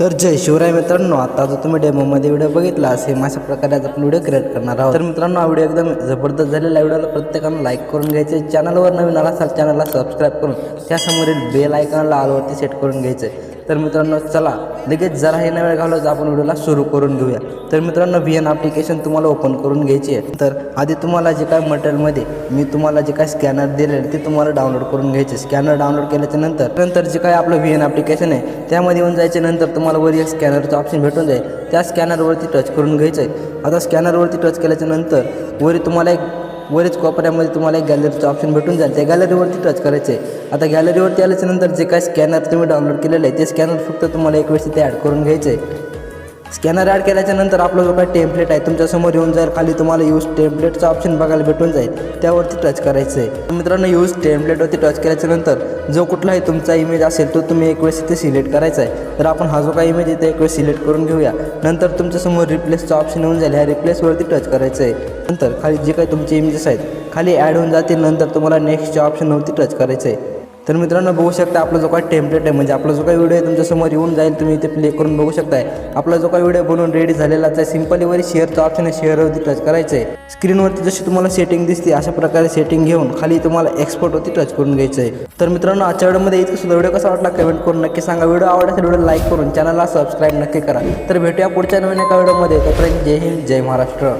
तर जय शिवराय मित्रांनो आता जो तुम्ही डेमोमध्ये व्हिडिओ बघितला सेम अशा प्रकारे आज आपण व्हिडिओ क्रिएट करणार आहोत. तर मित्रांनो हा व्हिडिओ एकदम जबरदस्त झालेला व्हिडिओला प्रत्येकानं लाईक करून घ्यायचे. चॅनलवर नवीन आला असाल चॅनलला सबस्क्राईब करून त्यासमोरील बेल आयकॉनला आलवरती सेट करून घ्यायचं. तर मित्रांनो चला लगेच जरा हे वेळ घालवत आपण व्हिडिओला सुरू करून घेऊया. तर मित्रांनो व्ही एन ॲप्लिकेशन तुम्हाला ओपन करून घ्यायची आहे. तर आधी तुम्हाला जे काय मटेरियलमध्ये मी तुम्हाला जे काय स्कॅनर दिले ते तुम्हाला डाउनलोड करून घ्यायचे. स्कॅनर डाउनलोड केल्याच्यानंतर नंतर जे काय आपलं व्ही एन ॲप्लिकेशन आहे त्यामध्ये येऊन जायच्या नंतर तुम्हाला वर एक स्कॅनरचं ऑप्शन भेटून जाईल. त्या स्कॅनरवरती टच करून घ्यायचं आहे. आता स्कॅनरवरती टच केल्याच्यानंतर वरी तुम्हाला एक वरच कोपऱ्यामध्ये तुम्हाला एक गॅलरीचं ऑप्शन भेटून जाईल. त्या गॅलरीवरती टच करायचं आहे आता गॅलरीवरती आल्याच्यानंतर जे काय स्कॅनर तुम्ही डाउनलोड केलेलं आहे ते स्कॅनर फक्त तुम्हाला एक वेळेस तिथे ॲड करून घ्यायचं आहे स्कॅनर ॲड केल्याच्यानंतर आपला जो काही टेम्पलेट आहे तुमच्यासमोर येऊन जाईल. खाली तुम्हाला यूज टेम्पलेटचा ऑप्शन बघायला भेटून जाईल. त्यावरती टच करायचं आहे. मित्रांनो यूज टेम्पलेटवरती टच केल्याच्यानंतर जो कुठलाही तुमचा इमेज असेल तो तुम्ही एक वेळेस इथे सिलेक्ट करायचा आहे. तर आपण हा जो काही इमेज इथे एक वेळेस सिलेक्ट करून घेऊया. नंतर तुमच्यासमोर रिप्लेसचा ऑप्शन येऊन जाईल. ह्या रिप्लेसवरती टच करायचं आहे. नंतर खाली जे काही तुमचे इमेजेस आहेत खाली ॲड होऊन जातील. नंतर तुम्हाला नेक्स्टच्या ऑप्शनवरती टच करायचं आहे. तर मित्रांनो बघू शकता आपला जो काही टेम्पलेट आहे म्हणजे आपला जो काही व्हिडिओ आहे तुमच्यासमोर येऊन जाईल तुम्ही इथे प्ले करून बघू शकताय. आपला जो काही व्हिडिओ बनवून रेडी झालेलाच आहे सिम्पली वरी ऑप्शन आहे शेअरवरती टच करायचं आहे स्क्रीनवरती जशी तुम्हाला सेटिंग दिसते अशा प्रकारे सेटिंग घेऊन खाली तुम्हाला एक्सपर्टवरती टच करून घ्यायचं आहे तर मित्रांनो आजच्या व्हिडिओमध्ये इतकं सुद्धा व्हिडिओ कसा वाटला कमेंट करून नक्की सांगा. व्हिडिओ आवडला व्हिडिओ लाईक करून चॅनलला सबस्क्राईब नक्की करा. तर भेटूया पुढच्या नवीन एका व्हिडिओमध्ये तोपर्यंत जय हिंद जय महाराष्ट्र.